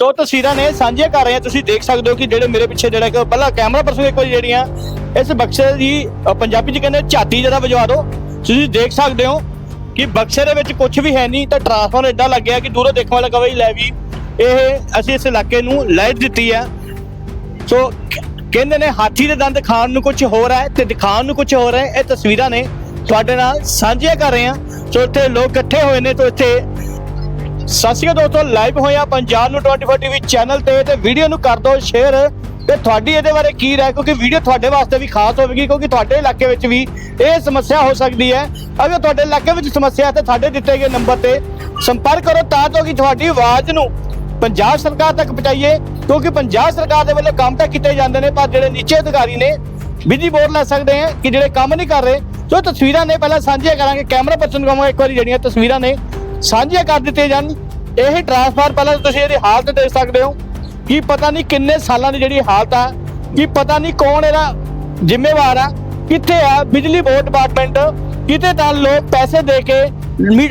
ਸੋ ਤਸਵੀਰਾਂ ਨੇ ਸਾਂਝੀਆਂ ਕਰ ਰਹੇ ਹਾਂ। ਤੁਸੀਂ ਦੇਖ ਸਕਦੇ ਹੋ ਕਿ ਜਿਹੜੇ ਮੇਰੇ ਪਿੱਛੇ ਜਿਹੜਾ ਕਿ ਪਹਿਲਾਂ ਕੈਮਰਾ ਪਰਸਨ ਇੱਕ ਵਾਰੀ ਜਿਹੜੀਆਂ, ਇਸ ਬਕਸੇ ਦੀ ਪੰਜਾਬੀ ਚ ਕਹਿੰਦੇ ਝਾਤੀ ਜਰਾ ਵਜਵਾ ਦਿਓ। ਤੁਸੀਂ ਦੇਖ ਸਕਦੇ ਹੋ ਕਿ ਬਕਸੇ ਦੇ ਵਿੱਚ ਕੁਝ ਵੀ ਹੈ ਨਹੀਂ, ਤਾਂ ਟਰਾਂਸਫਾਰਮਰ ਐਡਾ ਲੱਗਿਆ ਕਿ ਦੂਰੋਂ ਦੇਖਣ ਵਾਲਾ ਕਵੇ, ਲੈ ਵੀ, ਇਹ ਅਸੀਂ ਇਸ ਇਲਾਕੇ ਨੂੰ ਲਾਈਟ ਦਿੱਤੀ ਹੈ। ਸੋ, ਕਹਿੰਦੇ ਨੇ ਹਾਥੀ ਦੇ ਦੰਦ ਖਾਣ ਨੂੰ ਕੁਝ ਹੋਰ ਹੈ ਤੇ ਦਿਖਾਉਣ ਨੂੰ ਕੁਝ ਹੋਰ ਹੈ। ਇਹ ਤਸਵੀਰਾਂ ਨੇ ਤੁਹਾਡੇ ਨਾਲ ਸਾਂਝੀਆਂ ਕਰ ਰਹੇ ਹਾਂ। ਸੋ ਇੱਥੇ ਲੋਕ ਇਕੱਠੇ ਹੋਏ ਨੇ, ਤੋਂ ਇੱਥੇ ਸਤਿ ਸ਼੍ਰੀ ਅਕਾਲ ਦੋਸਤੋ ਲਾਈਵ ਹੋਇਆ ਪੰਜਾਬ ਨੂੰ 24 ਟੀਵੀ ਚੈਨਲ ਤੇ ਤੇ ਵੀਡੀਓ ਨੂੰ ਕਰ ਦਿਓ ਸ਼ੇਅਰ ਤੇ ਤੁਹਾਡੀ ਇਹਦੇ ਬਾਰੇ ਕੀ ਰਾਏ? ਕਿਉਂਕਿ ਵੀਡੀਓ ਤੁਹਾਡੇ ਵਾਸਤੇ ਵੀ ਖਾਸ ਹੋਵੇਗੀ, ਕਿਉਂਕਿ ਤੁਹਾਡੇ ਇਲਾਕੇ ਵਿੱਚ ਵੀ ਇਹ ਸਮੱਸਿਆ ਹੋ ਸਕਦੀ ਹੈ। ਅਗਰ ਤੁਹਾਡੇ ਇਲਾਕੇ ਵਿੱਚ ਸਮੱਸਿਆ ਹੈ ਤਾਂ ਸਾਡੇ ਦਿੱਤੇ ਗਏ ਨੰਬਰ ਤੇ ਸੰਪਰਕ ਕਰੋ, ਤਾਂ ਜੋ ਕਿ ਤੁਹਾਡੀ ਆਵਾਜ਼ ਨੂੰ ਪੰਜਾਬ ਸਰਕਾਰ ਤੱਕ ਪਹੁੰਚਾਈਏ, ਕਿਉਂਕਿ ਪੰਜਾਬ ਸਰਕਾਰ ਦੇ ਵੱਲੋਂ ਕੰਮ ਤਾਂ ਕੀਤੇ ਜਾਂਦੇ ਨੇ, ਪਰ ਜਿਹੜੇ ਨੀਚੇ ਅਧਿਕਾਰੀ ਨੇ, ਬਿਜ਼ੀ ਬੋਰਡ ਲੈ ਸਕਦੇ ਆ ਕਿ ਜਿਹੜੇ ਕੰਮ ਨਹੀਂ ਕਰ ਰਹੇ। ਸੋ ਤਸਵੀਰਾਂ ਨੇ, ਪਹਿਲਾਂ ਸਾਂਝੀਆਂ ਕਰਾਂਗੇ, ਕੈਮਰਾ ਪਰਸਨ ਕਹਾਂਗਾ, ਇੱਕ ਵਾਰੀ ਜਿਹੜੀਆਂ ਤਸਵੀਰਾਂ ਨੇ, ਸਾਂਝੀਆਂ ਕਰ ਦਿੱਤੀਆਂ ਜਾਣ। ਇਹ ਟ੍ਰਾਂਸਫਾਰ ਪਹਿਲਾਂ ਤੁਸੀਂ ਇਹਦੀ ਹਾਲਤ ਦੇਖ ਸਕਦੇ ਹੋ। ਕਿ ਪਤਾ ਨਹੀਂ ਕਿੰਨੇ ਸਾਲਾਂ ਦੀ ਜਿਹੜੀ ਹਾਲਤ ਆ, ਕਿ ਪਤਾ ਨਹੀਂ ਕੌਣ ਇਹਦਾ ਜ਼ਿੰਮੇਵਾਰ ਆ, ਕਿੱਥੇ ਆ ਬਿਜਲੀ ਬੋਰਡ ਡਿਪਾਰਟਮੈਂਟ ਕਿਤੇ ਤਾਂ ਲੋਕ ਪੈਸੇ ਦੇ ਕੇ ਮੀ-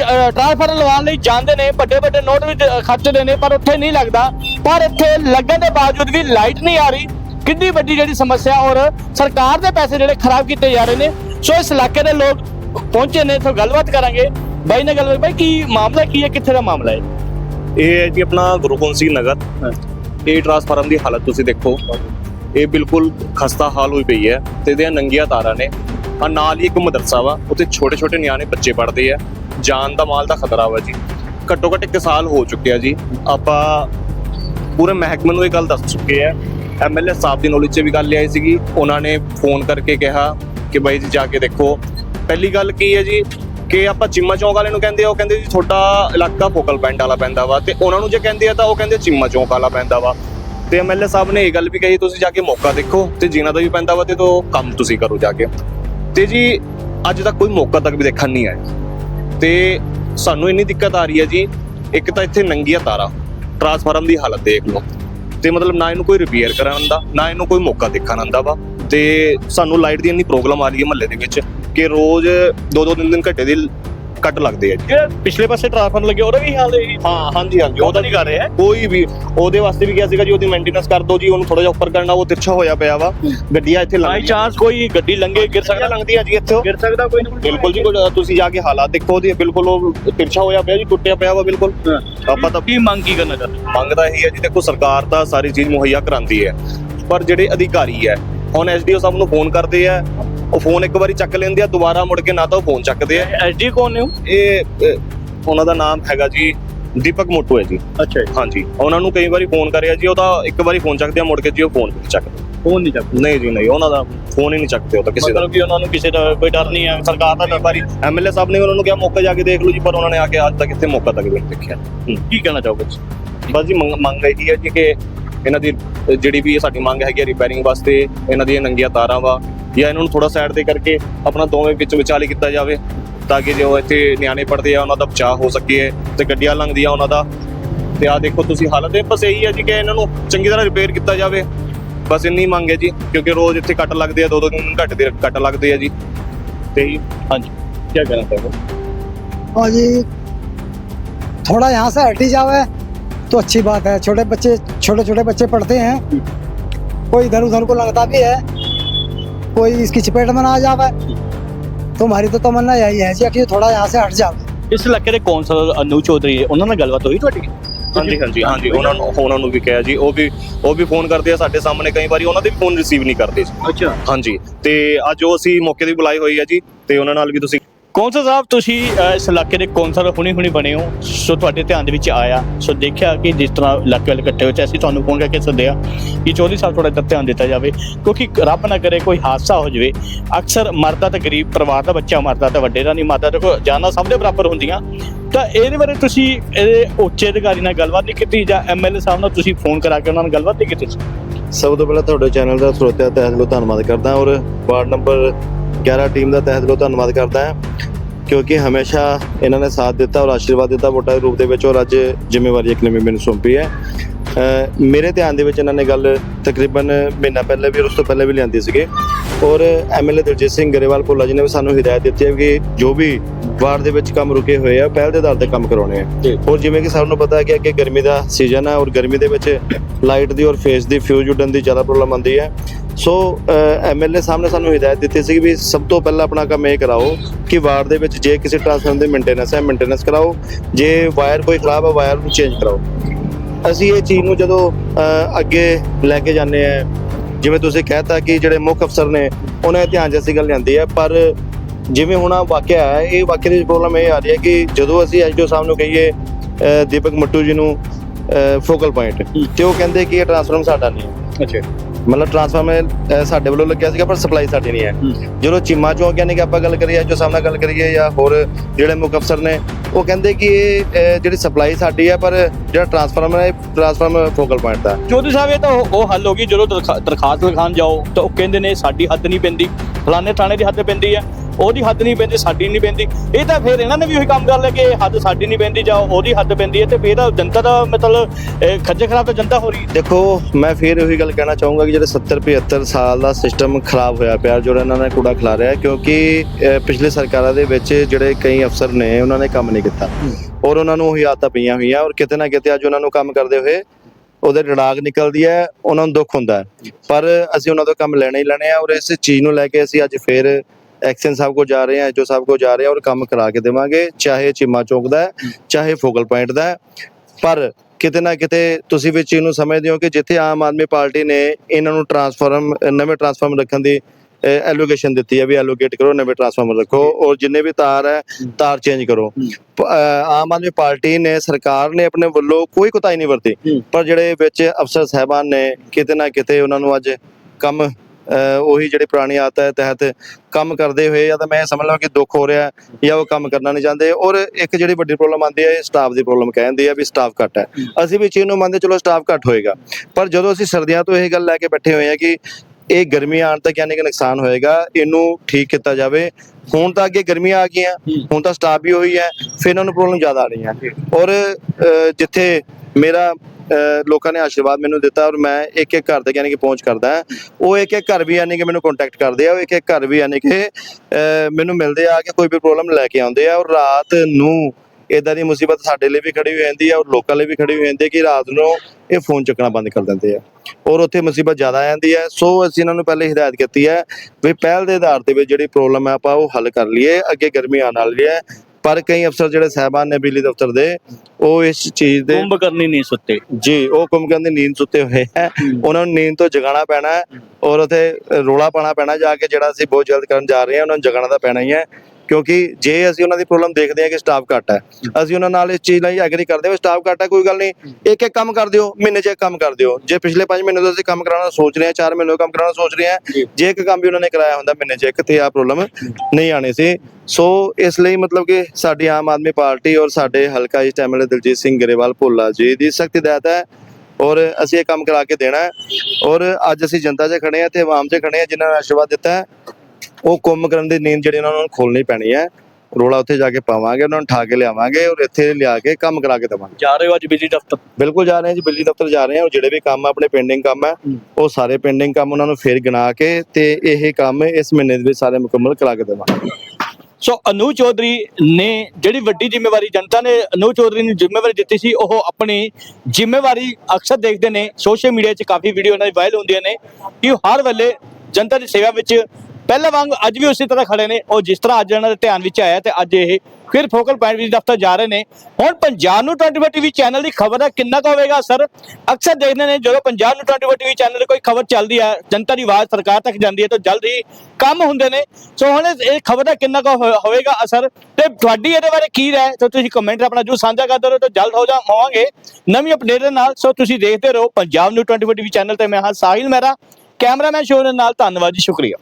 ਲਵਾਉਣ ਲਈ ਜਾਂਦੇ ਨੇ ਵੱਡੇ ਵੱਡੇ ਨੋਟ ਵੀ ਖਰਚਦੇ ਨੇ, ਪਰ ਉੱਥੇ ਨਹੀਂ ਲੱਗਦਾ। ਪਰ ਇੱਥੇ ਲੱਗਣ ਦੇ ਬਾਵਜੂਦ ਵੀ ਲਾਈਟ ਨਹੀਂ ਆ ਰਹੀ, ਕਿੰਨੀ ਵੱਡੀ ਜਿਹੜੀ ਸਮੱਸਿਆ ਔਰ ਸਰਕਾਰ ਦੇ ਪੈਸੇ ਜਿਹੜੇ ਖਰਾਬ ਕੀਤੇ ਜਾ ਰਹੇ ਨੇ, ਸੋ ਇਸ ਇਲਾਕੇ ਦੇ ਲੋਕ ਪਹੁੰਚੇ ਨੇ ਤੋਂ ਗੱਲਬਾਤ ਕਰਾਂਗੇ। ਬਾਈ ਨਾਲ ਗੱਲਬਾਤ ਬਾਈ, ਕੀ ਮਾਮਲਾ, ਕੀ ਹੈ, ਕਿੱਥੇ ਦਾ ਮਾਮਲਾ ਹੈ? ਇਹ ਹੈ ਜੀ ਆਪਣਾ ਗੁਰੂ ਗੋਬਿੰਦ ਸਿੰਘ ਨਗਰ। ਇਹ ਟਰਾਂਸਫਾਰਮ ਦੀ ਹਾਲਤ ਤੁਸੀਂ ਦੇਖੋ। ਇਹ ਬਿਲਕੁਲ ਖਸਤਾ ਹਾਲ ਹੋਈ ਪਈ ਹੈ ਤੇ ਇਹਦੀਆਂ ਨੰਗੀਆਂ ਤਾਰਾਂ ਨੇ। ਆ ਨਾਲ ਹੀ ਇੱਕ ਮਦਰਸਾ ਵਾ ਉੱਥੇ ਛੋਟੇ ਛੋਟੇ ਨਿਆਣੇ ਬੱਚੇ ਪੜ੍ਹਦੇ ਆ। ਜਾਨ ਦਾ ਮਾਲ ਦਾ ਖਤਰਾ ਵਾ ਜੀ। ਘੱਟੋ ਘੱਟ ਇੱਕ ਸਾਲ ਹੋ ਚੁੱਕਿਆ ਜੀ। ਆਪਾਂ ਪੂਰੇ ਮਹਿਕਮੇ ਨੂੰ ਇਹ ਗੱਲ ਦੱਸ ਚੁੱਕੇ ਆ। ਐਮਐਲਏ ਸਾਹਿਬ ਦੀ ਨੌਲੇਜ 'ਚ ਵੀ ਗੱਲ ਆਈ ਸੀਗੀ। ਉਹਨਾਂ ਨੇ ਫੋਨ ਕਰਕੇ ਕਿਹਾ ਕਿ ਬਾਈ ਜੀ ਜਾ ਕੇ ਦੇਖੋ। ਪਹਿਲੀ ਗੱਲ ਕੀ ਹੈ ਜੀ ਕਿ ਆਪਾਂ ਚਿੰਮਾ ਚੌਂਕ ਵਾਲੇ ਨੂੰ ਕਹਿੰਦੇ ਆ, ਉਹ ਕਹਿੰਦੇ ਜੀ ਤੁਹਾਡਾ ਇਲਾਕਾ ਫੋਕਲ ਪੈਂਟ ਵਾਲਾ ਪੈਂਦਾ ਵਾ ਤੇ ਉਹਨਾਂ ਨੂੰ ਜੇ ਕਹਿੰਦੇ ਆ ਤਾਂ ਉਹ ਕਹਿੰਦੇ ਚਿੰਮਾ ਚੌਂਕ ਵਾਲਾ ਪੈਂਦਾ ਵਾ। ਤੇ ਐਮਐਲਏ ਸਾਹਿਬ ਨੇ ਇਹ ਗੱਲ ਵੀ ਕਹੀ, ਤੁਸੀਂ ਜਾ ਕੇ ਮੌਕਾ ਦੇਖੋ ਤੇ ਜਿਨ੍ਹਾਂ ਦਾ ਵੀ ਪੈਂਦਾ ਵਾ ਤੇ ਤੋਂ ਕੰਮ ਤੁਸੀਂ ਕਰੋ ਜਾ ਕੇ। ਤੇ ਜੀ, ਅੱਜ ਤੱਕ ਕੋਈ ਮੌਕਾ ਤੱਕ ਵੀ ਦੇਖਣ ਨਹੀਂ ਆਇਆ। ਤੇ ਸਾਨੂੰ ਇੰਨੀ ਦਿੱਕਤ ਆ ਰਹੀ ਹੈ ਜੀ, ਇੱਕ ਤਾਂ ਇੱਥੇ ਨੰਗੀਆਂ ਤਾਰਾਂ, ਟਰਾਂਸਫਾਰਮ ਦੀ ਹਾਲਤ ਦੇਖ ਲਓ। ਤੇ ਮਤਲਬ ਨਾ ਇਹਨੂੰ ਕੋਈ ਰਿਪੇਅਰ ਕਰਾਉਣ ਦਾ, ਨਾ ਇਹਨੂੰ ਕੋਈ ਮੌਕਾ ਦੇਖਣ ਆਂਦਾ ਵਾ। ਤੇ ਸਾਨੂੰ ਲਾਈਟ ਦੀ ਇੰਨੀ ਪ੍ਰੋਬਲਮ ਆ ਰਹੀ ਹੈ ਮਹੱਲੇ ਦੇ ਵਿੱਚ। ਕਿ ਰੋਜ਼ ਦੋ ਦੋ ਤਿੰਨ ਦਿਨ ਘੱਟੇ ਦੇ ਕੱਟ ਲੱਗਦੇ ਆ ਜੀ। ਜਿਹੜਾ ਪਿਛਲੇ ਪਾਸੇ ਟ੍ਰਾਂਸਫਾਰਮਰ ਲੱਗੇ ਉਹਦਾ ਵੀ ਹਾਲ ਹੈ ਹਾਂ ਹਾਂਜੀ ਹਾਂਜੀ। ਉਹ ਤਾਂ ਨਹੀਂ ਕਰ ਰਹੇ? ਕੋਈ ਵੀ ਉਹਦੇ ਵਾਸਤੇ ਵੀ ਕਿਹਾ ਸੀਗਾ ਜੀ ਉਹਦੀ ਮੇਨਟੇਨੈਂਸ ਕਰ ਦਿਓ ਜੀ ਉਹਨੂੰ ਥੋੜਾ ਜਿਹਾ ਉੱਪਰ ਕਰਨਾ ਉਹ ਤਿਰਛਾ ਹੋਇਆ ਪਿਆ ਵਾ। ਗੱਡੀਆਂ ਇੱਥੇ ਬਾਈ ਲੰਘ ਚਾਂਸ ਕੋਈ ਗੱਡੀ ਲੰਗੇ ਗਿਰ ਸਕਦਾ? ਲੰਘਦੀਆਂ ਜੀ ਇੱਥੇ। ਗਿਰ ਸਕਦਾ ਕੋਈ ਨਾ ਬਿਲਕੁਲ ਜੀ ਕੋਈ- ਤੁਸੀਂ ਜਾ ਕੇ ਹਾਲਾਤ ਦੇਖੋ ਉਹਦੀ ਬਿਲਕੁਲ ਉਹ ਤਿਰਛਾ ਹੋਇਆ ਪਿਆ ਜੀ ਟੁੱਟਿਆ ਪਿਆ ਵਾ ਬਿਲਕੁਲ। ਆਪਾਂ ਤਾਂ ਕੀ ਮੰਗ ਕੀ ਕਰਨਾ ਚਾਹੁੰਦੇ? ਮੰਗਦਾ ਇਹੀ ਹੈ ਜੀ ਦੇਖੋ ਸਰਕਾਰ ਤਾਂ ਸਾਰੀ ਚੀਜ਼ ਮੁਹੱਈਆ ਕਰਾਉਂਦੀ ਹੈ। ਪਰ ਜਿਹੜੇ ਅਧਿਕਾਰੀ ਹੈ ਹੁਣ ਐਸਡੀਓ ਸਾਹਿਬ ਨੂੰ ਫੋਨ ਕਰਦੇ ਆ ਉਹ ਫੋਨ ਇੱਕ ਵਾਰੀ ਚੱਕ ਲੈਂਦੇ ਆ ਦੁਬਾਰਾ ਮੁੜ ਕੇ ਨਾ ਤਾਂ ਉਹ ਫੋਨ ਚੱਕਦੇ ਆ। ਐਸਡੀ ਕੌਣ ਨੇ ਉਹ? ਇਹ ਉਹਨਾਂ ਦਾ ਨਾਮ ਹੈਗਾ ਜੀ ਦੀਪਕ ਮੋਟੂ ਹੈ ਜੀ। ਅੱਛਾ ਹਾਂਜੀ ਉਹਨਾਂ ਨੂੰ ਕਈ ਵਾਰੀ ਫੋਨ ਕਰਿਆ ਜੀ ਉਹ ਤਾਂ ਇੱਕ ਵਾਰੀ ਫੋਨ ਚੱਕਦੇ ਆ ਮੁੜ ਕੇ ਜੀ ਉਹ ਫੋਨ ਨਹੀਂ ਚੱਕਦੇ। ਫੋਨ ਨਹੀਂ ਚੱਕਦਾ? ਨਹੀਂ ਜੀ ਨਹੀਂ ਉਹਨਾਂ ਦਾ ਫੋਨ ਹੀ ਨਹੀਂ ਚੱਕਦੇ ਉਹ ਤਾਂ ਕਿਸੇ ਦਾ। ਮਤਲਬ ਕਿ ਉਹਨਾਂ ਨੂੰ ਕਿਸੇ ਦਾ ਕੋਈ ਡਰ ਨਹੀਂ ਹੈ ਸਰਕਾਰ ਦਾ ਇੱਕ ਵਾਰੀ ਐਮਐਲਏ ਸਾਹਿਬ ਨੇ ਉਹਨਾਂ ਨੂੰ ਕਿਹਾ ਮੌਕਾ ਜਾ ਕੇ ਦੇਖ ਲਓ ਜੀ ਪਰ ਉਹਨਾਂ ਨੇ ਆ ਕੇ ਅੱਜ ਤੱਕ ਇੱਥੇ ਮੌਕਾ ਤੱਕ ਵੀ ਨਹੀਂ ਦੇਖਿਆ। ਕੀ ਕਹਿਣਾ ਚਾਹੋਗੇ ਤੁਸੀਂ? ਬਸ ਜੀ ਮੰਗ ਮੰਗ ਇਹੀ ਹੈ ਜੀ ਕਿ ਇਹਨਾਂ ਦੀ ਜਿਹੜੀ ਵੀ ਸਾਡੀ ਮੰਗ ਹੈਗੀ ਰਿਪੇਅਰਿੰਗ ਵਾਸਤੇ ਇਹਨਾਂ ਦੀਆਂ ਨੰਗੀਆਂ ਤਾਰਾਂ ਵਾ ਜਾਂ ਇਹਨਾਂ ਨੂੰ ਥੋੜਾ ਸਾਈਡ ਤੇ ਕਰਕੇ ਆਪਣਾ ਦੋਵੇਂ ਵਿੱਚ ਵਿਚਾਲੇ ਕੀਤਾ ਜਾਵੇ ਤਾਂ ਕਿ ਜੋ ਇੱਥੇ ਨਿਆਣੇ ਪੜਦੇ ਆ ਉਹਨਾਂ ਦਾ ਬਚਾਅ ਹੋ ਸਕੇ ਤੇ ਗੱਡੀਆਂ ਲੰਘਦੀਆਂ ਉਹਨਾਂ ਦਾ ਤੇ ਆ ਦੇਖੋ ਤੁਸੀਂ ਹਾਲਤ ਇਹ ਬਸ ਇਹੀ ਹੈ ਜੀ ਕਿ ਇਹਨਾਂ ਨੂੰ ਚੰਗੀ ਤਰ੍ਹਾਂ ਰਿਪੇਅਰ ਕੀਤਾ ਜਾਵੇ ਬਸ ਇੰਨੀ ਮੰਗ ਹੈ ਜੀ ਕਿਉਂਕਿ ਰੋਜ਼ ਇੱਥੇ ਕੱਟ ਲੱਗਦੇ ਆ ਦੋ ਦੋ ਦਿਨ ਘੱਟ ਦੇ ਕੱਟ ਲੱਗਦੇ ਆ ਜੀ ਤੇ ਇਹੀ ਹਾਂਜੀ ਕੀ ਕਹਿਣਾ ਚਾਹੋਗੇ और जी थोड़ा यहाँ से हटी जावे तो अच्छी बात है छोटे बच्चे छोटे छोटे बच्चे पढ़ते हैं कोई इधर उधर को लगता भी है कोई इसकी चपेट में ना आ जावे तो हमारी तो तमन्ना यही है जी कि थोड़ा यहाँ से हट जावे ਇਸ ਇਲਾਕੇ ਦੇ ਕੌਂਸਲਰ ਅਨੂ ਚੌਧਰੀ ਹੈ ਉਹਨਾਂ ਨਾਲ ਗੱਲਬਾਤ ਹੋਈ ਤੁਹਾਡੀ ਹਾਂਜੀ ਹਾਂਜੀ ਹਾਂਜੀ ਉਹਨਾਂ ਨੂੰ ਉਹਨਾਂ ਨੂੰ ਵੀ ਕਿਹਾ ਜੀ ਉਹ ਵੀ ਉਹ ਵੀ ਫੋਨ ਕਰਦੇ ਆ ਸਾਡੇ ਸਾਹਮਣੇ ਕਈ ਵਾਰੀ ਉਹਨਾਂ ਦੇ ਵੀ ਫੋਨ ਰਿਸੀਵ ਨਹੀਂ ਕਰਦੇ ਜੀ ਅੱਛਾ ਹਾਂਜੀ ਤੇ ਅੱਜ ਉਹ ਅਸੀਂ ਮੌਕੇ ਤੇ ਬੁਲਾਈ ਹੋਈ ਹੈ ਜੀ ਤੇ ਉਹਨਾਂ ਨਾਲ ਵੀ ਤੁਸੀਂ ਕੌਂਸਲ ਸਾਹਿਬ ਤੁਸੀਂ ਅਹ, ਇਸ ਇਲਾਕੇ ਦੇ ਕੌਂਸਲ ਹੁਣੀ ਹੁਣੀ ਬਣੇ ਹੋ? ਸੋ ਤੁਹਾਡੇ ਧਿਆਨ ਦੇ ਵਿੱਚ ਆਇਆ। ਸੋ ਦੇਖਿਆ ਕਿ ਜਿਸ ਤਰ੍ਹਾਂ ਇਲਾਕੇ ਵਾਲੇ ਇਕੱਠੇ ਹੋਏ ਤੇ ਅਸੀਂ ਤੁਹਾਨੂੰ ਫੋਨ ਕਰਕੇ ਸੱਦਿਆ ਕਿ ਚੌਧਰੀ ਸਾਹਿਬ ਥੋੜਾ ਇੱਧਰ ਧਿਆਨ ਦਿੱਤਾ ਜਾਵੇ ਕਿਉਂਕਿ ਰੱਬ ਨਾ ਕਰੇ ਕੋਈ ਹਾਦਸਾ ਹੋ ਜਾਵੇ। ਅਕਸਰ ਮਰਦਾ ਤਾਂ ਗਰੀਬ ਪਰਿਵਾਰ ਦਾ ਬੱਚਾ ਮਰਦਾ ਤਾਂ ਵੱਡੇ ਦਾ ਨਹੀਂ ਮਰਦਾ ਦੇਖੋ ਜਾਨਾਂ ਸਭ ਦੇ ਬਰਾਬਰ ਹੁੰਦੀਆਂ। ਤਾਂ ਇਹਦੇ ਬਾਰੇ ਤੁਸੀਂ ਇਹਦੇ ਉੱਚੇ ਅਧਿਕਾਰੀ ਨਾਲ ਗੱਲਬਾਤ ਨਹੀਂ ਕੀਤੀ ਜਾਂ ਐਮਐਲਏ ਸਾਹਿਬ ਨਾਲ ਤੁਸੀਂ ਫੋਨ ਕਰਾ ਕੇ ਉਹਨਾਂ ਨਾਲ ਗੱਲਬਾਤ ਨਹੀਂ ਕੀਤੀ? ਸਭ ਤੋਂ ਪਹਿਲਾਂ ਤੁਹਾਡੇ ਚੈਨਲ ਦਾ ਸਰੋਤਿਆਂ ਦਾ ਤਹਿ ਦਿਲੋਂ ਧੰਨਵਾਦ ਕਰਦਾ ਔਰ ਵਾਰਡ ਨੰਬਰ 11 ਟੀਮ ਦਾ ਤਹਿ ਦਿਲੋਂ ਧੰਨਵਾਦ ਕਰਦਾ ਹਾਂ, ਕਿਉਂਕਿ ਹਮੇਸ਼ਾ ਇਹਨਾਂ ਨੇ ਸਾਥ ਦਿੱਤਾ ਔਰ ਆਸ਼ੀਰਵਾਦ ਦਿੱਤਾ, ਵੋਟਾਂ ਦੇ ਰੂਪ ਦੇ ਵਿੱਚ ਔਰ ਅੱਜ ਜ਼ਿੰਮੇਵਾਰੀ ਇੱਕ ਨਵੀਂ ਮੈਨੂੰ ਸੌਂਪੀ ਹੈ। ਮੇਰੇ ਧਿਆਨ ਦੇ ਵਿੱਚ ਇਹਨਾਂ ਨੇ ਗੱਲ ਤਕਰੀਬਨ ਮਹੀਨਾ ਪਹਿਲੇ ਵੀ ਔਰ ਉਸ ਤੋਂ ਪਹਿਲੇ ਵੀ ਲਿਆਂਦੀ ਸੀਗੇ। ਔਰ ਐਮਐਲਏ ਦਲਜੀਤ ਸਿੰਘ ਗਰੇਵਾਲ ਭੁੱਲਾ ਜੀ ਨੇ ਵੀ ਸਾਨੂੰ ਹਦਾਇਤ ਦਿੱਤੀ ਹੈ ਕਿ ਜੋ ਵੀ ਵਾਰਡ ਦੇ ਵਿੱਚ ਕੰਮ ਰੁਕੇ ਹੋਏ ਆ ਪਹਿਲ ਦੇ ਆਧਾਰ ਤੇ ਕੰਮ ਕਰਾਉਣੇ ਆ। ਔਰ ਜਿਵੇਂ ਕਿ ਸਭ ਨੂੰ ਪਤਾ ਹੈ ਕਿ ਅੱਗੇ ਗਰਮੀ ਦਾ ਸੀਜ਼ਨ ਹੈ ਔਰ ਗਰਮੀ ਦੇ ਵਿੱਚ ਲਾਈਟ ਦੀ ਔਰ ਫੇਸ ਦੀ ਫਿਊਜ਼ ਉੱਡਣ ਦੀ ਜ਼ਿਆਦਾ ਪ੍ਰੋਬਲਮ ਆਉਂਦੀ ਹੈ। ਸੋ ਐਮਐਲਏ ਸਾਹਿਬ ਨੇ ਸਾਨੂੰ ਹਦਾਇਤ ਦਿੱਤੀ ਸੀ ਕਿ ਵੀ ਸਭ ਤੋਂ ਪਹਿਲਾਂ ਆਪਣਾ ਕੰਮ ਇਹ ਕਰਾਓ ਕਿ ਵਾਰਡ ਦੇ ਵਿੱਚ ਜੇ ਕਿਸੇ ਟਰਾਂਸਫਾਰਮਰ ਦੀ ਮੇਨਟੇਨੈਂਸ ਹੈ ਮੇਨਟੇਨੈਂਸ ਕਰਾਓ। ਜੇ ਵਾਇਰ ਕੋਈ ਖਰਾਬ ਹੈ ਵਾਇਰ ਨੂੰ ਚੇਂਜ ਕਰਾਓ। ਅਸੀਂ ਇਹ ਚੀਜ਼ ਨੂੰ ਜਦੋਂ ਅੱਗੇ ਲੈ ਕੇ ਜਾਂਦੇ ਆ ਜਿਵੇਂ ਤੁਸੀਂ ਕਹਿਤਾ ਕਿ ਜਿਹੜੇ ਮੁੱਖ ਅਫਸਰ ਨੇ ਉਹਨਾਂ ਦੇ ਧਿਆਨ 'ਚ ਅਸੀਂ ਗੱਲ ਲਿਆਂਦੀ ਹੈ ਪਰ ਜਿਵੇਂ ਹੁਣ ਆਹ ਵਾਕਿਆ ਹੈ ਇਹ ਵਾਕਿਆ ਦੀ ਪ੍ਰੋਬਲਮ ਇਹ ਆ ਰਹੀ ਹੈ ਕਿ ਜਦੋਂ ਅਸੀਂ ਐਚਡੀਓ ਸਾਹਿਬ ਨੂੰ ਕਹੀਏ ਦੀਪਕ ਮੱਟੂ ਜੀ ਨੂੰ ਫੋਕਲ ਪੁਆਇੰਟ ਤੇ ਉਹ ਕਹਿੰਦੇ ਕਿ ਇਹ ਟਰਾਂਸਫਾਰਮਰ ਸਾਡਾ ਨਹੀਂ ਹੈ। ਅੱਛਾ। ਮਤਲਬ ਟਰਾਂਸਫਾਰਮਰ ਸਾਡੇ ਵੱਲੋਂ ਲੱਗਿਆ ਸੀਗਾ ਪਰ ਸਪਲਾਈ ਸਾਡੀ ਨਹੀਂ ਹੈ। ਜਦੋਂ ਚੀਮਾ ਚੋਂ ਯਾਨੀ ਕਿ ਆਪਾਂ ਗੱਲ ਕਰੀਏ ਜੋ ਸਾਹਮਣੇ ਗੱਲ ਕਰੀਏ ਜਾਂ ਹੋਰ ਜਿਹੜੇ ਮੁੱਖ ਅਫਸਰ ਨੇ ਉਹ ਕਹਿੰਦੇ ਕਿ ਇਹ ਜਿਹੜੀ ਸਪਲਾਈ ਸਾਡੀ ਹੈ, ਪਰ ਜਿਹੜਾ ਟਰਾਂਸਫਾਰਮਰ ਹੈ ਟਰਾਂਸਫਾਰਮਰ ਫੋਕਲ ਪੁਆਇੰਟ ਦਾ ਚੌਧਰੀ ਸਾਹਿਬ, ਇਹ ਤਾਂ ਉਹ ਹੱਲ ਹੋ ਗਈ। ਜਦੋਂ ਦਰਖਾ- ਦਰਖਾਸਤ ਲਿਖਾਉਣ ਜਾਓ, ਤਾਂ ਉਹ ਕਹਿੰਦੇ ਨੇ, ਸਾਡੀ ਹੱਦ ਨਹੀਂ ਪੈਂਦੀ। ਫਲਾਣੇ ਥਾਣੇ ਦੀ ਹੱਦ ਪੈਂਦੀ ਹੈ। ਉਹਦੀ ਹੱਦ ਨਹੀਂ ਪੈਂਦੀ ਸਾਡੀ ਨਹੀਂ ਪੈਂਦੀ। ਇਹ ਤਾਂ ਫਿਰ ਇਹਨਾਂ ਨੇ ਵੀ ਉਹੀ ਕੰਮ ਕਰ ਲਿਆ ਕਿ ਹੱਦ ਸਾਡੀ ਨਹੀਂ ਪੈਂਦੀ ਜਾਂ ਉਹਦੀ ਹੱਦ ਪੈਂਦੀ ਹੈ ਤੇ ਫਿਰ ਜਨਤਾ ਦਾ ਮਤਲਬ ਖੱਜੇ ਖਰਾਬ ਤਾਂ ਜਨਤਾ ਹੋ ਰਹੀ ਦੇਖੋ ਮੈਂ ਫਿਰ ਉਹੀ ਗੱਲ ਕਹਿਣਾ ਚਾਹੂੰਗਾ ਕਿ ਜਿਹੜੇ 70 75 ਸਾਲ ਦਾ ਸਿਸਟਮ ਖਰਾਬ ਹੋਇਆ ਪਿਆ ਜੋ ਇਹਨਾਂ ਨੇ ਕੂੜਾ ਖਿਲਾ ਰਿਹਾ ਕਿਉਂਕਿ ਪਿਛਲੇ ਸਰਕਾਰਾਂ ਦੇ ਵਿੱਚ ਜਿਹੜੇ ਕਈ ਅਫਸਰ ਨੇ ਉਹਨਾਂ ਨੇ ਕੰਮ ਨਹੀਂ ਕੀਤਾ। ਔਰ ਉਹਨਾਂ ਨੂੰ ਉਹੀ ਆਦਤਾਂ ਪਈਆਂ ਹੋਈਆਂ ਔਰ ਕਿਤੇ ਨਾ ਕਿਤੇ ਅੱਜ ਉਹਨਾਂ ਨੂੰ ਕੰਮ ਕਰਦੇ ਹੋਏ ਉਹਦੇ ਰੜਾਕ ਨਿਕਲਦੀ ਹੈ ਉਹਨਾਂ ਨੂੰ ਦੁੱਖ ਹੁੰਦਾ ਪਰ ਅਸੀਂ ਉਹਨਾਂ ਤੋਂ ਕੰਮ ਲੈਣੇ ਹੀ ਲੈਣੇ ਆ ਔਰ ਇਸ ਚੀਜ਼ ਨੂੰ ਲੈ ਕੇ ਅਸੀਂ ਅੱਜ ਫਿਰ ਐਕਸ਼ਨ ਸਾਹਿਬ ਕੋ ਜਾ ਰਹੇ ਹਾਂ ਜੋ ਸਾਹਿਬ ਕੋ ਜਾ ਰਹੇ ਹਾਂ ਔਰ ਕੰਮ ਕਰਾ ਕੇ ਦੇਵਾਂਗੇ ਚਾਹੇ ਚੀਮਾ ਚੌਕ ਦਾ ਹੈ, ਚਾਹੇ ਫੋਕਲ ਪੁਆਇੰਟ ਦਾ ਹੈ। ਪਰ ਕਿਤੇ ਨਾ ਕਿਤੇ ਤੁਸੀਂ ਵੀ ਚੀਜ਼ ਨੂੰ ਸਮਝਦੇ ਹੋ ਕਿ ਜਿੱਥੇ ਆਮ ਆਦਮੀ ਪਾਰਟੀ ਨੇ ਇਹਨਾਂ ਨੂੰ ਟਰਾਂਸਫਾਰਮ ਨਵੇਂ ਟਰਾਂਸਫਾਰਮ ਰੱਖਣ ਦੀ ਐਲੋਕੇਸ਼ਨ ਦਿੱਤੀ ਹੈ ਵੀ ਐਲੋਕੇਟ ਕਰੋ ਨਵੇਂ ਟਰਾਂਸਫਾਰਮਰ ਰੱਖੋ ਔਰ ਜਿੰਨੇ ਵੀ ਤਾਰ ਹੈ ਤਾਰ ਚੇਂਜ ਕਰੋ। ਪ- ਅਹ ਆਮ ਆਦਮੀ ਪਾਰਟੀ ਨੇ ਸਰਕਾਰ ਨੇ ਆਪਣੇ ਵੱਲੋਂ ਕੋਈ ਕੁਤਾਈ ਨਹੀਂ ਵਰਤੀ। ਪਰ ਜਿਹੜੇ ਵਿੱਚ ਅਫਸਰ ਸਹਿਬਾਨ ਨੇ ਕਿਤੇ ਨਾ ਕਿਤੇ ਉਹਨਾਂ ਨੂੰ ਅੱਜ ਕੰਮ ਉਹੀ ਜਿਹੜੀ ਪੁਰਾਣੀ ਆਦਤ ਹੈ ਤਹਿਤ ਕੰਮ ਕਰਦੇ ਹੋਏ ਜਾਂ ਤਾਂ ਮੈਂ ਸਮਝ ਲਵਾਂ ਕਿ ਦੁੱਖ ਹੋ ਰਿਹਾ ਜਾਂ ਉਹ ਕੰਮ ਕਰਨਾ ਨਹੀਂ ਚਾਹੁੰਦੇ ਔਰ ਇੱਕ ਜਿਹੜੀ ਵੱਡੀ ਪ੍ਰੋਬਲਮ ਆਉਂਦੀ ਹੈ, ਇਹ ਸਟਾਫ ਦੀ ਪ੍ਰੋਬਲਮ ਕਹਿੰਦੀ ਆ ਵੀ ਸਟਾਫ ਘੱਟ ਹੈ। ਅਸੀਂ ਵੀ ਚੀਜ਼ ਨੂੰ ਮੰਨਦੇ ਚਲੋ ਸਟਾਫ ਘੱਟ ਹੋਏਗਾ। ਪਰ ਜਦੋਂ ਅਸੀਂ ਸਰਦੀਆਂ ਤੋਂ ਇਹ ਗੱਲ ਲੈ ਕੇ ਬੈਠੇ ਹੋਏ ਹਾਂ ਕਿ ਇਹ ਗਰਮੀ ਆਉਣ ਤੱਕ ਯਾਨੀ ਕਿ ਨੁਕਸਾਨ ਹੋਏਗਾ, ਇਹਨੂੰ ਠੀਕ ਕੀਤਾ ਜਾਵੇ। ਹੁਣ ਤਾਂ ਅੱਗੇ ਗਰਮੀਆਂ ਆ ਗਈਆਂ, ਹੁਣ ਤਾਂ ਸਟਾਫ ਵੀ ਹੋਈ ਹੈ, ਫਿਰ ਇਹਨਾਂ ਨੂੰ ਪ੍ਰੋਬਲਮ ਜ਼ਿਆਦਾ ਆ ਰਹੀ ਹੈ। ਔਰ ਜਿੱਥੇ ਮੇਰਾ ਲੋਕਾਂ ਨੇ ਆਸ਼ੀਰਵਾਦ ਮੈਨੂੰ ਦਿੱਤਾ ਔਰ ਮੈਂ ਇੱਕ ਇੱਕ ਘਰ ਤੱਕ ਯਾਨੀ ਕਿ ਪਹੁੰਚ ਕਰਦਾ ਉਹ ਇੱਕ ਇੱਕ ਘਰ ਵੀ ਯਾਨੀ ਕਿ ਮੈਨੂੰ ਕੰਟੈਕਟ ਕਰਦੇ ਆ, ਉਹ ਇੱਕ ਇੱਕ ਘਰ ਵੀ ਯਾਨੀ ਕਿ ਮੈਨੂੰ ਮਿਲਦੇ ਆ ਕਿ ਕੋਈ ਵੀ ਪ੍ਰੋਬਲਮ ਲੈ ਕੇ ਆਉਂਦੇ ਆ ਔਰ ਰਾਤ ਨੂੰ ਇਦਾਂ ਦੀ ਮੁਸੀਬਤ ਸਾਡੇ ਲਈ ਵੀ ਖੜੀ ਹੋਈ ਜਾਂਦੀ ਹੈ ਔਰ ਲੋਕਾਂ ਲਈ ਵੀ ਖੜੀ ਹੋਈ ਜਾਂਦੀ ਹੈ ਕਿ ਰਾਤ ਨੂੰ ਇਹ ਫੋਨ ਚੱਕਣਾ ਬੰਦ ਕਰ ਦਿੰਦੇ ਆ। ਔਰ ਉੱਥੇ ਮੁਸੀਬਤ ਜ਼ਿਆਦਾ ਆ ਜਾਂਦੀ ਹੈ ਸੋ ਅਸੀਂ ਇਹਨਾਂ ਨੂੰ ਪਹਿਲੇ ਹਦਾਇਤ ਕੀਤੀ ਹੈ ਵੀ ਪਹਿਲ ਦੇ ਆਧਾਰ ਤੇ ਵੀ ਜਿਹੜੀ ਪ੍ਰੋਬਲਮ ਹੈ ਆਪਾਂ ਉਹ ਹੱਲ ਕਰ ਲਈਏ, ਅੱਗੇ ਗਰਮੀ ਆਉਣ ਵਾਲੀ ਹੈ ਪਰ ਕਈ ਅਫਸਰ ਜਿਹੜੇ ਸਹਿਬਾਨ ਨੇ ਬਿਜਲੀ ਦਫ਼ਤਰ ਦੇ ਉਹ ਇਸ ਚੀਜ਼ ਦੇ ਕੁੰਭ ਕਰਨੀ ਨਹੀਂ ਸੁੱਤੇ। ਜੀ ਉਹ ਕੁੰਭਕਰਨ ਦੀ ਨੀਂਦ ਸੁੱਤੇ ਹੋਏ ਹੈ। ਉਹਨਾਂ ਨੂੰ ਨੀਂਦ ਤੋਂ ਜਗਾਉਣਾ ਪੈਣਾ ਹੈ ਔਰ ਉਥੇ ਰੋਲਾ ਪਾਣਾ ਪੈਣਾ ਜਾ ਕੇ ਜਿਹੜਾ ਅਸੀਂ ਬਹੁਤ ਜਲਦ ਕਰਨ ਜਾ ਰਹੇ ਹਾਂ ਉਹਨਾਂ ਨੂੰ ਜਗਾਉਣਾ ਤਾਂ ਪੈਣਾ ਹੀ ਹੈ। ਕਿਉਂਕਿ ਜੇ ਅਸੀਂ ਉਹਨਾਂ ਦੀ ਪ੍ਰੋਬਲਮ ਦੇਖਦੇ ਹਾਂ ਕਿ ਸਟਾਫ ਘੱਟ ਹੈ ਅਸੀਂ ਉਹਨਾਂ ਨਾਲ ਇਸ ਚੀਜ਼ ਲਈ ਐਗਰੀ ਕਰਦੇ ਹਾਂ ਸਟਾਫ ਘੱਟ ਹੈ ਕੋਈ ਗੱਲ ਨਹੀਂ। ਇੱਕ ਇੱਕ ਕੰਮ ਕਰ ਦਿਓ ਮਹੀਨੇ 'ਚ ਇੱਕ ਕੰਮ ਕਰ ਦਿਓ। ਜੇ ਪਿਛਲੇ 5 ਮਹੀਨੇ ਤੋਂ ਅਸੀਂ ਕੰਮ ਕਰਾਉਣਾ ਸੋਚ ਰਹੇ ਹਾਂ 4 ਮਹੀਨੇ ਤੋਂ ਕੰਮ ਕਰਾਉਣਾ ਸੋਚ ਰਹੇ ਹਾਂ ਜੇ। ਇੱਕ ਕੰਮ ਵੀ ਉਹਨਾਂ ਨੇ ਕਰਾਇਆ ਹੁੰਦਾ ਮਹੀਨੇ 'ਚ ਇੱਕ ਤੇ ਆ ਪ੍ਰੋਬਲਮ ਨਹੀਂ ਆਣੀ ਸੀ। ਸੋ ਇਸ ਲਈ ਮਤਲਬ ਕਿ ਸਾਡੀ ਆਮ ਆਦਮੀ ਪਾਰਟੀ ਔਰ ਸਾਡੇ ਹਲਕਾ ਇਸ ਐਮਐਲਏ ਦਲਜੀਤ ਸਿੰਘ ਗਰੇਵਾਲ ਭੋਲਾ ਜੀ ਦੀ ਸਖਤ ਹਦਾਇਤ ਹੈ ਔਰ ਅਸੀਂ ਇਹ ਕੰਮ ਕਰਾ ਕੇ ਦੇਣਾ ਹੈ। ਔਰ ਅੱਜ ਅਸੀਂ ਜਨਤਾ 'ਚ ਖੜੇ ਹਾਂ ਤੇ ਆਵਾਮ 'ਚ ਖੜੇ ਹਾਂ ਜਿਨ੍ਹਾਂ ਨੇ ਆਸ਼ੀਰਵਾਦ ਦਿੱਤਾ ਹੈ। ਉਹ ਕੁੰਭ ਕਰਨ ਦੀ ਨੀਂਦ ਜਿਹੜੀ ਉਹਨਾਂ ਨੂੰ ਖੋਲਣੀ ਪੈਣੀ ਹੈ। ਰੋਲਾ ਉੱਥੇ ਜਾ ਕੇ ਪਾਵਾਂਗੇ ਉਹਨਾਂ ਨੂੰ ਠਾ ਕੇ ਲਿਆਵਾਂਗੇ ਔਰ ਇੱਥੇ ਲਿਆ ਕੇ ਕੰਮ ਕਰਾ ਕੇ ਦੇਵਾਂਗੇ। ਜਾ ਰਹੇ ਹੋ ਅੱਜ ਬਿਜਲੀ ਦਫ਼ਤਰ? ਬਿਲਕੁਲ ਜਾ ਰਹੇ ਹਾਂ ਜੀ ਬਿਜਲੀ ਦਫ਼ਤਰ ਜਾ ਰਹੇ ਹਾਂ। ਉਹ ਜਿਹੜੇ ਵੀ ਕੰਮ ਆਪਣੇ ਪੈਂਡਿੰਗ ਕੰਮ ਹੈ। ਉਹ ਸਾਰੇ ਪੈਂਡਿੰਗ ਕੰਮ ਉਹਨਾਂ ਨੂੰ ਫੇਰ ਗਿਣਾ ਕੇ ਤੇ ਇਹ ਕੰਮ ਇਸ ਮਹੀਨੇ ਦੇ ਵਿੱਚ ਸਾਰੇ ਮੁਕੰਮਲ ਕਰਾ ਕੇ ਦੇਵਾਂਗੇ। ਸੋ ਅਨੂ ਚੌਧਰੀ ਨੇ ਜਿਹੜੀ ਵੱਡੀ ਜ਼ਿੰਮੇਵਾਰੀ ਜਨਤਾ ਨੇ ਅਨੂ ਚੌਧਰੀ ਨੂੰ ਜ਼ਿੰਮੇਵਾਰੀ ਦਿੱਤੀ ਸੀ ਉਹ ਆਪਣੀ ਜ਼ਿੰਮੇਵਾਰੀ ਅਕਸਰ ਦੇਖਦੇ ਨੇ। ਸੋਸ਼ਲ ਮੀਡੀਆ 'ਚ ਕਾਫੀ ਵੀਡੀਓ ਉਹਨਾਂ ਦੀ ਵਾਇਰਲ ਹੁੰਦੀਆਂ ਨੇ ਕਿ ਉਹ ਹਰ ਵੇਲੇ ਜਨਤਾ ਦੀ ਸੇਵਾ ਵਿੱਚ ਪਹਿਲਾਂ ਵਾਂਗ ਅੱਜ ਵੀ ਉਸੇ ਤਰ੍ਹਾਂ ਖੜੇ ਨੇ। ਉਹ ਜਿਸ ਤਰ੍ਹਾਂ ਅੱਜ ਇਹਨਾਂ ਦੇ ਧਿਆਨ ਵਿੱਚ ਆਇਆ ਤੇ ਅੱਜ ਇਹ ਫਿਰ ਫੋਕਲ ਪੁਆਇੰਟ ਵਿੱਚ ਦਫ਼ਤਰ ਜਾ ਰਹੇ ਨੇ। ਹੁਣ ਪੰਜਾਬ ਨੂੰ 24 ਟੀਵੀ ਚੈਨਲ ਦੀ ਖਬਰ ਦਾ ਕਿੰਨਾ ਕੁ ਹੋਵੇਗਾ ਅਸਰ ਅਕਸਰ ਦੇਖਦੇ ਨੇ, ਜਦੋਂ ਪੰਜਾਬ ਨੂੰ 24 ਟੀਵੀ ਚੈਨਲ ਤੇ ਕੋਈ ਖਬਰ ਚੱਲਦੀ ਹੈ ਜਨਤਾ ਦੀ ਆਵਾਜ਼ ਸਰਕਾਰ ਤੱਕ ਜਾਂਦੀ ਹੈ ਤਾਂ ਜਲਦ ਹੀ ਕੰਮ ਹੁੰਦੇ ਨੇ। ਸੋ ਹੁਣ ਇਹ ਖਬਰ ਦਾ ਕਿੰਨਾ ਕੁ ਹੋ- ਹੋਵੇਗਾ ਅਸਰ ਤੇ ਤੁਹਾਡੀ ਇਹਦੇ ਬਾਰੇ ਕੀ ਰਾਏ? ਤਾਂ ਤੁਸੀਂ ਕਮੈਂਟ ਆਪਣਾ ਜੋ ਸਾਂਝਾ ਕਰਦੇ ਰਹੋ ਤਾਂ ਜਲਦ ਹੋ ਜਾ, ਹੋਵਾਂਗੇ। ਨਵੀਂ ਅਪਡੇਟ ਦੇ ਨਾਲ, ਸੋ ਤੁਸੀਂ ਦੇਖਦੇ ਰਹੋ ਪੰਜਾਬ ਨੂੰ 24 ਟੀਵੀ ਚੈਨਲ ਤੇ। ਮੈਂ ਹਾਂ ਸਾਹਿਲ ਮਹਿਰਾ, ਕੈਮਰਾਮੈਨ ਸ਼ੋਨ ਨਾਲ, ਧੰਨਵਾਦ ਜੀ, ਸ਼ੁਕਰੀਆ।